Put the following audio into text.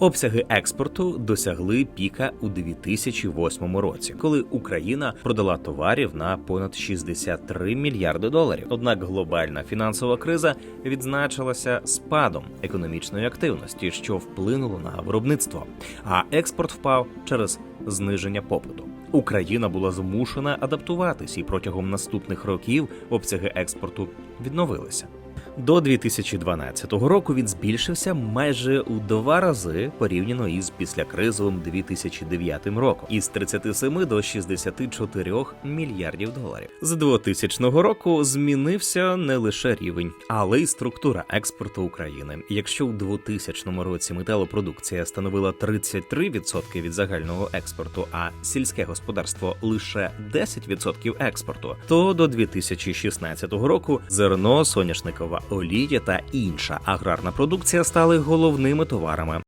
Обсяги експорту досягли піка у 2008 році, коли Україна продала товарів на понад 63 мільярди доларів. Однак глобальна фінансова криза відзначилася спадом економічної активності, що вплинуло на виробництво. А експорт впав через зниження попиту. Україна була змушена адаптуватись, і протягом наступних років обсяги експорту відновилися. До 2012 року він збільшився майже у два рази порівняно із післякризовим 2009 роком із 37 до 64 мільярдів доларів. З 2000 року змінився не лише рівень, але й структура експорту України. Якщо у 2000 році металопродукція становила 33% від загального експорту, а сільське господарство лише 10% експорту, то до 2016 року зерно, соняшникова олія та інша аграрна продукція стали головними товарами